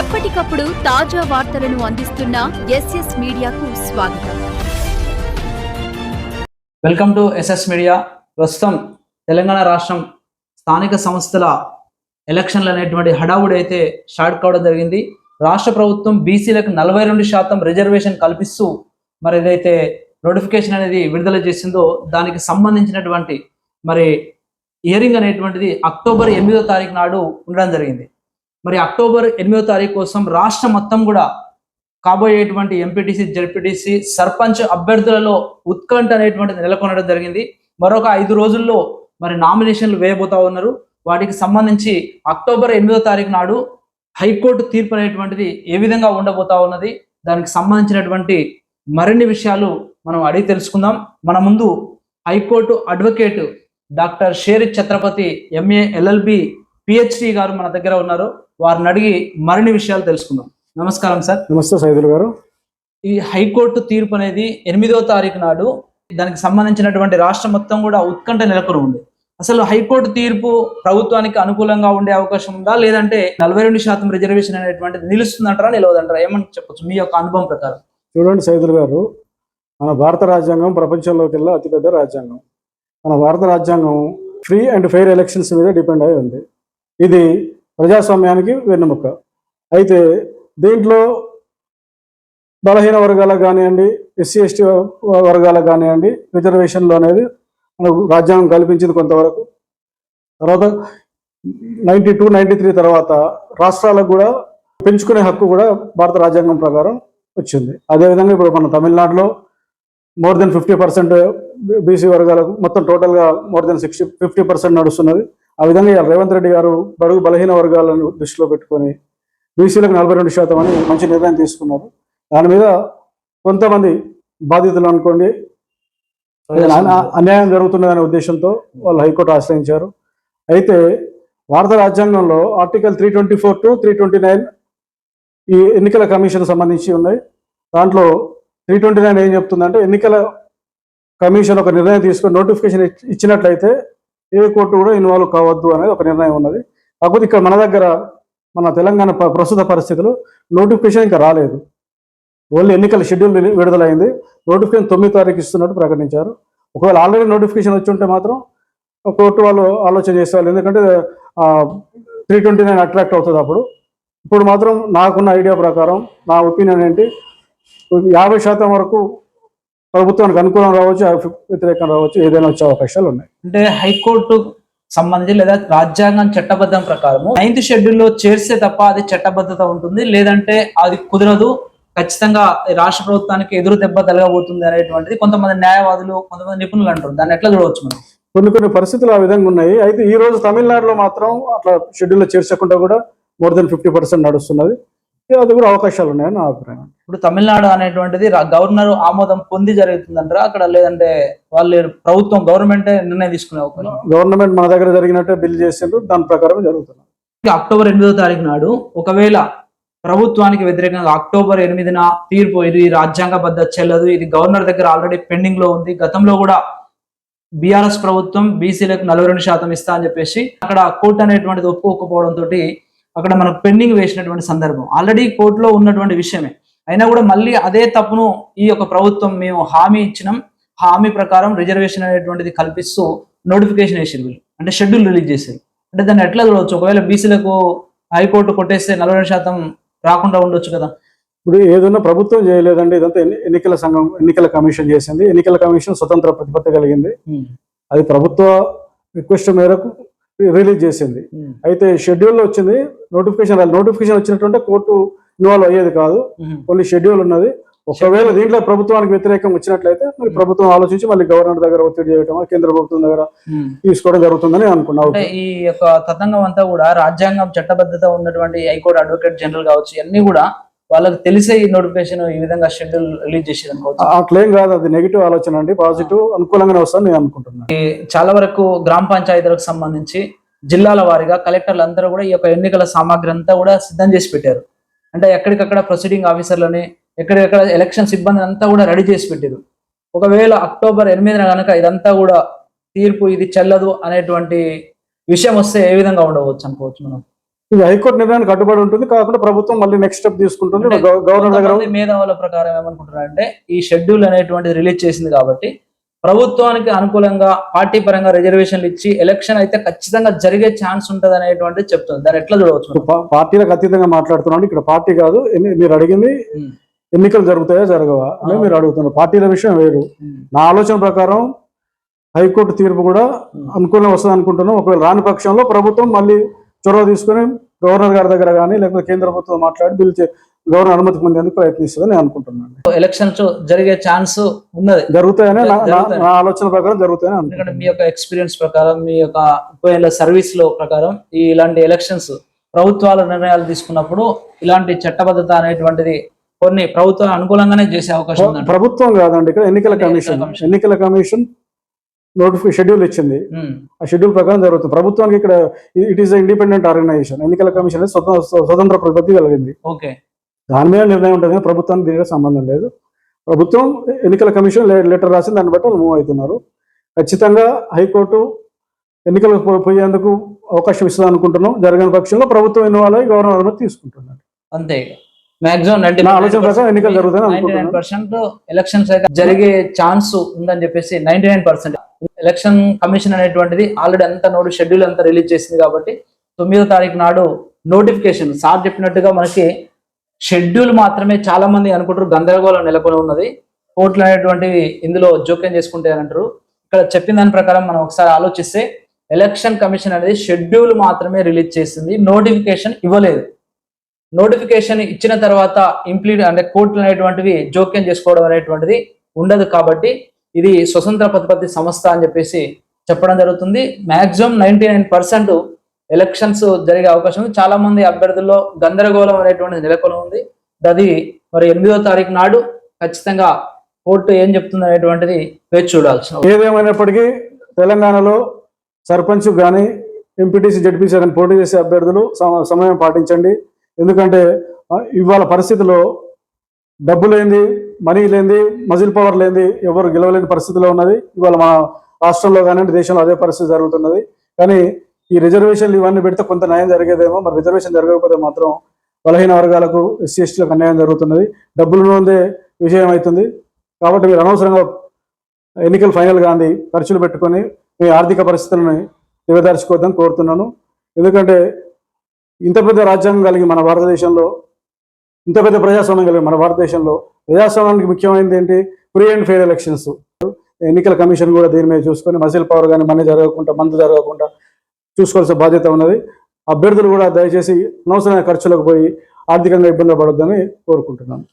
ఎప్పటికప్పుడు తాజా వార్తలను అందిస్తున్న ఎస్ఎస్ మీడియాకు స్వాగతం. Welcome to SS media. ప్రస్తుతం తెలంగాణ రాష్ట్రం స్థానిక సంస్థల ఎలక్షన్లు అనేటువంటి హడావుడి అయితే స్టార్ట్ కావడం జరిగింది. రాష్ట్ర ప్రభుత్వం బీసీలకు నలభై రెండు శాతం రిజర్వేషన్ కల్పిస్తూ మరి ఏదైతే నోటిఫికేషన్ అనేది విడుదల చేసిందో దానికి సంబంధించినటువంటి మరి హియరింగ్ అనేటువంటిది అక్టోబర్ ఎనిమిదో తారీఖు నాడు ఉండడం జరిగింది. మరి అక్టోబర్ ఎనిమిదో తారీఖు కోసం రాష్ట్రం మొత్తం కూడా కాబోయేటువంటి ఎంపీటీసీ జెడ్పీటీసీ సర్పంచ్ అభ్యర్థులలో ఉత్కంఠ అనేటువంటిది నెలకొనడం జరిగింది. మరొక ఐదు రోజుల్లో మరి నామినేషన్లు వేయబోతా ఉన్నారు. వాటికి సంబంధించి అక్టోబర్ ఎనిమిదో తారీఖు నాడు హైకోర్టు తీర్పు అనేటువంటిది ఏ విధంగా ఉండబోతా ఉన్నది దానికి సంబంధించినటువంటి మరిన్ని విషయాలు మనం అడిగి తెలుసుకుందాం. మన ముందు high court advocate doctor Sheri Chhatrapati MA LLB PhD గారు మన దగ్గర ఉన్నారు. వారిని అడిగి మరిన్ని విషయాలు తెలుసుకుందాం. నమస్కారం సార్. నమస్తే సైదులు గారు. ఈ హైకోర్టు తీర్పు అనేది ఎనిమిదో తారీఖు నాడు దానికి సంబంధించినటువంటి రాష్ట్రం మొత్తం కూడా ఉత్కంఠ నెలకొని ఉంది. అసలు హైకోర్టు తీర్పు ప్రభుత్వానికి అనుకూలంగా ఉండే అవకాశం ఉందా? లేదంటే నలభై రెండు శాతం రిజర్వేషన్ అనేటువంటిది నిలుస్తుందంటారా నిలవదంటారా? ఏమని చెప్పొచ్చు? మీ యొక్క అనుభవం ప్రకారం. చూడండి సైదులు గారు. మన భారత రాజ్యాంగం ప్రపంచంలోకెల్లా అతిపెద్ద రాజ్యాంగం. మన భారత రాజ్యాంగం ఫ్రీ అండ్ ఫెయిర్ ఎలక్షన్స్ మీద డిపెండ్ అయి ఉంది. ఇది ప్రజాస్వామ్యానికి వెన్నెముక. అయితే దీంట్లో బలహీన వర్గాలకు కానివ్వండి ఎస్సీ ఎస్టీ వర్గాలకు కానివ్వండి రిజర్వేషన్లు అనేది మనకు రాజ్యాంగం కల్పించింది కొంతవరకు. తర్వాత నైంటీ టూ నైంటీ త్రీ తర్వాత రాష్ట్రాలకు కూడా పెంచుకునే హక్కు కూడా భారత రాజ్యాంగం ప్రకారం వచ్చింది. అదేవిధంగా ఇప్పుడు మన తమిళనాడులో more than fifty percent BC వర్గాలకు మొత్తం టోటల్గా more than sixty fifty percent నడుస్తున్నది. ఆ విధంగా రేవంత్ రెడ్డి గారు బడుగు బలహీన వర్గాలను దృష్టిలో పెట్టుకొని బీసీలకు నలభై రెండు శాతం అని మంచి నిర్ణయం తీసుకున్నారు. దాని మీద కొంతమంది బాధితులు అనుకోండి అన్యాయం జరుగుతున్నదనే ఉద్దేశంతో వాళ్ళు హైకోర్టు ఆశ్రయించారు. అయితే భారత రాజ్యాంగంలో article three twenty four two three twenty nine ఈ ఎన్నికల కమిషన్ సంబంధించి ఉన్నాయి. దాంట్లో త్రీ ట్వంటీ నైన్ ఏం చెప్తుందంటే ఎన్నికల కమిషన్ ఒక నిర్ణయం తీసుకొని నోటిఫికేషన్ ఇచ్చినట్లయితే ఏ కోర్టు కూడా ఇన్వాల్వ్ కావద్దు అనేది ఒక నిర్ణయం ఉన్నది. కాకపోతే ఇక్కడ మన దగ్గర మన తెలంగాణ ప్రస్తుత పరిస్థితులు నోటిఫికేషన్ ఇంకా రాలేదు. ఓన్లీ ఎన్నికల షెడ్యూల్ విడుదలైంది. నోటిఫికేషన్ తొమ్మిది తారీఖు ఇస్తున్నట్టు ప్రకటించారు. ఒకవేళ ఆల్రెడీ నోటిఫికేషన్ వచ్చి ఉంటే మాత్రం కోర్టు వాళ్ళు ఆలోచన చేసేవాళ్ళు. ఎందుకంటే త్రీ ట్వంటీ నైన్ అట్రాక్ట్ అవుతుంది అప్పుడు. ఇప్పుడు మాత్రం నాకున్న ఐడియా ప్రకారం నా ఒపీనియన్ ఏంటి? యాభై శాతం వరకు ప్రభుత్వానికి అనుకూలం రావచ్చు వ్యతిరేకం రావచ్చు ఏదైనా వచ్చే అవకాశాలు ఉన్నాయి. అంటే హైకోర్టు సంబంధించి లేదా రాజ్యాంగం చట్టబద్ధం ప్రకారము నైన్త్ షెడ్యూల్లో చేర్స్తే తప్ప అది చట్టబద్ధత ఉంటుంది లేదంటే అది కుదరదు. ఖచ్చితంగా రాష్ట్ర ప్రభుత్వానికి ఎదురు దెబ్బ తలగబోతుంది అనేటువంటిది కొంతమంది న్యాయవాదులు కొంతమంది నిపుణులు అంటారు. దాన్ని ఎట్లా చూడవచ్చు మనం? కొన్ని కొన్ని పరిస్థితులు ఆ విధంగా ఉన్నాయి. అయితే ఈ రోజు తమిళనాడులో మాత్రం అట్లా షెడ్యూల్లో చేర్చకుండా కూడా మోర్ దెన్ ఫిఫ్టీ పర్సెంట్ నడుస్తున్నది. అది కూడా అవకాశాలు ఉన్నాయని నా అభిప్రాయం. ఇప్పుడు తమిళనాడు అనేటువంటిది గవర్నర్ ఆమోదం పొంది జరుగుతుందంటారా? అక్కడ లేదంటే వాళ్ళు ప్రభుత్వం గవర్నమెంట్ నిర్ణయం తీసుకునే అవకాశం గవర్నమెంట్ మన దగ్గర జరిగినట్టే బిల్ చేసిండ్రు దాని ప్రకారం జరుగుతుంది అక్టోబర్ ఎనిమిదో తారీఖు నాడు ఒకవేళ ప్రభుత్వానికి వ్యతిరేకంగా అక్టోబర్ ఎనిమిదిన తీర్పు ఇది రాజ్యాంగబద్ధ చెల్లదు ఇది గవర్నర్ దగ్గర ఆల్రెడీ పెండింగ్లో ఉంది. గతంలో కూడా బీఆర్ఎస్ ప్రభుత్వం బీసీలకు నలభై రెండు శాతం ఇస్తా అని చెప్పేసి అక్కడ కోర్టు అనేటువంటిది ఒప్పుకోకపోవడం తోటి అక్కడ మనకు పెండింగ్ వేసినటువంటి సందర్భం. ఆల్రెడీ కోర్టులో ఉన్నటువంటి విషయమే. అయినా కూడా మళ్ళీ అదే తప్పును ఈ యొక్క ప్రభుత్వం మేము హామీ ఇచ్చినాం. హామీ ప్రకారం రిజర్వేషన్ అనేటువంటిది కల్పిస్తూ నోటిఫికేషన్ వేసారు వీళ్ళు. అంటే షెడ్యూల్ రిలీజ్ చేశారు అంటే దాన్ని ఎట్లా చూడవచ్చు? ఒకవేళ బీసీలకు హైకోర్టు కొట్టేస్తే నలభై శాతం రాకుండా ఉండొచ్చు కదా. ఇప్పుడు ఏదైనా ప్రభుత్వం చేయలేదండి. ఇదంతా ఎన్ని- ఎన్నికల సంఘం ఎన్నికల కమిషన్ చేసింది. ఎన్నికల కమిషన్ స్వతంత్ర ప్రతిపత్తి కలిగింది. అది ప్రభుత్వ రిక్వెస్ట్ మేరకు రిలీజ్ చేసింది. అయితే షెడ్యూల్లో వచ్చింది నోటిఫికేషన్. నోటిఫికేషన్ వచ్చినట్టుంటే కోర్టు ఇన్వాల్వ్ అయ్యేది కాదు. కొన్ని షెడ్యూల్ ఉన్నది. ఒకవేళ దీంట్లో ప్రభుత్వానికి వ్యతిరేకం వచ్చినట్లయితే మరి ప్రభుత్వం ఆలోచించి మళ్ళీ గవర్నర్ దగ్గర ఒత్తిడి చేయటం కేంద్ర ప్రభుత్వం దగ్గర. తీసుకోవడం జరుగుతుందని అనుకున్నా. అంటే ఈ యొక్క తతంగం అంతా కూడా రాజ్యాంగం చట్టబద్ధత ఉన్నటువంటి హైకోర్టు అడ్వకేట్ జనరల్ కావచ్చు ఇవన్నీ కూడా వాళ్ళకి తెలిసే ఈ నోటిఫికేషన్ ఈ విధంగా షెడ్యూల్ రిలీజ్ చేసేది అనుకోవచ్చు. అట్లేం కాదు అది నెగిటివ్ ఆలోచన అండి. పాజిటివ్ అనుకూలంగానే వస్తాను నేను అనుకుంటున్నాను చాలా వరకు గ్రామ పంచాయతీలకు సంబంధించి జిల్లాల వారీగా కలెక్టర్లు అందరూ కూడా ఈ యొక్క ఎన్నికల సామాగ్రి అంతా కూడా సిద్ధం చేసి పెట్టారు. అంటే ఎక్కడికక్కడ ప్రొసీడింగ్ ఆఫీసర్లని ఎక్కడికక్కడ ఎలక్షన్ సిబ్బంది అంతా కూడా రెడీ చేసి పెట్టారు ఒకవేళ అక్టోబర్ ఎనిమిదిన కనుక ఇదంతా కూడా తీర్పు ఇది చెల్లదు అనేటువంటి విషయం వస్తే ఏ విధంగా ఉండవచ్చు అనుకోవచ్చు మనం? ఇది హైకోర్టు నిర్ణయానికి కట్టుబడి ఉంటుంది. కాకుండా ప్రభుత్వం మళ్ళీ నెక్స్ట్ స్టెప్ తీసుకుంటుంది. గవర్నర్ దగ్గర మేధావుల ప్రకారం ఏమనుకుంటున్నారంటే ఈ షెడ్యూల్ అనేటువంటిది రిలీజ్ చేసింది కాబట్టి ప్రభుత్వానికి అనుకూలంగా పార్టీ పరంగా రిజర్వేషన్లు ఇచ్చి ఎలక్షన్ అయితే ఖచ్చితంగా జరిగే ఛాన్స్ ఉంటది అనేటువంటిది చెప్తుంది దాన్ని ఎట్లా చూడవచ్చు పార్టీలకు అతీతంగా మాట్లాడుతున్నాను ఇక్కడ పార్టీ కాదు మీరు అడిగింది. ఎన్నికలు జరుగుతాయా జరగవా అని మీరు అడుగుతున్నారు పార్టీల విషయం వేరు. నా ఆలోచన ప్రకారం హైకోర్టు తీర్పు కూడా ఉమ్. అనుకూలంగా వస్తుంది అనుకుంటున్నాం ఒకవేళ రాని పక్షంలో ప్రభుత్వం మళ్ళీ చొరవ తీసుకుని గవర్నర్ గారి దగ్గర కానీ లేకపోతే కేంద్ర ప్రభుత్వం మాట్లాడి బిల్ చే- గవర్నర్ అనుమతి పొందేందుకు ప్రయత్నిస్తుందని నేను అనుకుంటున్నాను. ఎలక్షన్స్ జరిగే ఛాన్స్ ఉన్నది. జరుగుతాయని నా- ఆలోచన ప్రకారం జరుగుతాయని ఎందుకంటే అనుకుంటున్నాను మీ యొక్క ఎక్స్పీరియన్స్ ప్రకారం మీ యొక్క ముప్పై సర్వీస్లో ప్రకారం ఈ ఇలాంటి ఎలక్షన్స్ ప్రభుత్వాలు నిర్ణయాలు తీసుకున్నప్పుడు ఇలాంటి చట్టబద్ధత అనేటువంటిది కొన్ని ప్రభుత్వం అనుకూలంగానే చేసే అవకాశం ఉందంట ప్రభుత్వం కాదండి ఇక్కడ ఎన్నికల కమిషన్. ఎన్నికల కమిషన్ నోటిఫై షెడ్యూల్ ఇచ్చింది. ఆ షెడ్యూల్ ప్రకారం జరుగుతుంది. ప్రభుత్వానికి ఇక్కడ ఇట్ ఈస్ ఇండిపెండెంట్ ఆర్గనైజేషన్ ఎన్నికల కమిషన్ అనేది స్వతం- స్వతంత్ర ప్రతిపత్తి కలిగింది. ఓకే. దాని మీద నిర్ణయం ఉంటుంది. కానీ ప్రభుత్వానికి దీనికి సంబంధం లేదు. ప్రభుత్వం ఎన్నికల కమిషన్ లెటర్ రాసి దాన్ని బట్టి మూవ్ అవుతున్నారు. ఖచ్చితంగా హైకోర్టు ఎన్నికలకు పోయేందుకు అవకాశం ఇస్తుంది అనుకుంటున్నాం. జరగని పక్షంలో ప్రభుత్వం ఇన్వాల్వ్ అయ్యి గవర్నర్ అనుమతి తీసుకుంటున్నారు. అంతే మాక్సిమం నా ఆలోచన ప్రకారం ఎన్నికలు పర్సెంట్ ఎలక్షన్స్ జరిగే ఛాన్స్ ఉందని చెప్పేసి ninety nine percent election commission అనేటువంటిది ఆల్రెడీ అంత నోటు షెడ్యూల్ అంతా రిలీజ్ చేసింది కాబట్టి తొమ్మిదో తారీఖు నాడు నోటిఫికేషన్ సార్ చెప్పినట్టుగా మనకి షెడ్యూల్ మాత్రమే చాలా మంది అనుకుంటారు గందరగోళం నెలకొని ఉన్నది. కోర్టులు అనేటువంటివి ఇందులో జోక్యం చేసుకుంటే అని అంటారు. ఇక్కడ చెప్పిన దాని ప్రకారం మనం ఒకసారి ఆలోచిస్తే ఎలక్షన్ కమిషన్ అనేది షెడ్యూల్ మాత్రమే రిలీజ్ చేసింది. నోటిఫికేషన్ ఇవ్వలేదు. నోటిఫికేషన్ ఇచ్చిన తర్వాత ఇంప్లీట్ అంటే కోర్టులు అనేటువంటివి జోక్యం చేసుకోవడం అనేటువంటిది ఉండదు కాబట్టి ఇది స్వతంత్ర ప్రతిపత్తి సంస్థ అని చెప్పేసి చెప్పడం జరుగుతుంది. Maximum ninety nine percent elections జరిగే అవకాశం ఉంది. చాలా మంది అభ్యర్థుల్లో గందరగోళం అనేటువంటిది నెలకొని ఉంది. అది మరి ఎనిమిదో తారీఖు నాడు ఖచ్చితంగా కోర్టు ఏం చెప్తుంది అనేటువంటిది వేచి చూడాల్సిన ఏదేమైనప్పటికీ తెలంగాణలో సర్పంచ్ కానీ ఎంపీటీసీ జడ్పీసీ కానీ పోటీ చేసే అభ్యర్థులు సమ- సమయం పాటించండి. ఎందుకంటే ఇవాళ పరిస్థితిలో డబ్బు లేనిది మనీ లేనిది మజిల్ పవర్ లేనిది ఎవరు గెలవలేని పరిస్థితిలో ఉన్నది. ఇవాళ మన రాష్ట్రంలో కానివ్వండి దేశంలో అదే పరిస్థితి జరుగుతున్నది. కానీ ఈ రిజర్వేషన్లు ఇవన్నీ పెడితే కొంత న్యాయం జరిగేదేమో. మరి రిజర్వేషన్ జరగకపోతే మాత్రం బలహీన వర్గాలకు ఎస్సీ ఎస్టీలకు అన్యాయం జరుగుతున్నది. డబ్బులు ఉందే విజయం అవుతుంది. కాబట్టి మీరు అనవసరంగా ఎన్నికలు ఫైనల్ కానీ ఖర్చులు పెట్టుకొని మీ ఆర్థిక పరిస్థితులను దిగదార్చుకోవద్దని కోరుతున్నాను. ఎందుకంటే ఇంత పెద్ద రాజ్యాంగం కలిగి మన భారతదేశంలో ఇంత పెద్ద ప్రజాస్వామ్యం కలిగి మన భారతదేశంలో ప్రజాస్వామ్యానికి ముఖ్యమైనది ఏంటి? ఫ్రీ అండ్ ఫెయిర్ ఎలక్షన్స్ ఎన్నికల కమిషన్ కూడా దీని మీద చూసుకొని మసిల్ పవర్ కానీ మనీ జరగకుండా మందు జరగకుండా చూసుకోవాల్సిన బాధ్యత ఉన్నది. అభ్యర్థులు కూడా దయచేసి అనవసరమైన ఖర్చులకు పోయి ఆర్థికంగా ఇబ్బంది పడొద్దని కోరుకుంటున్నాను.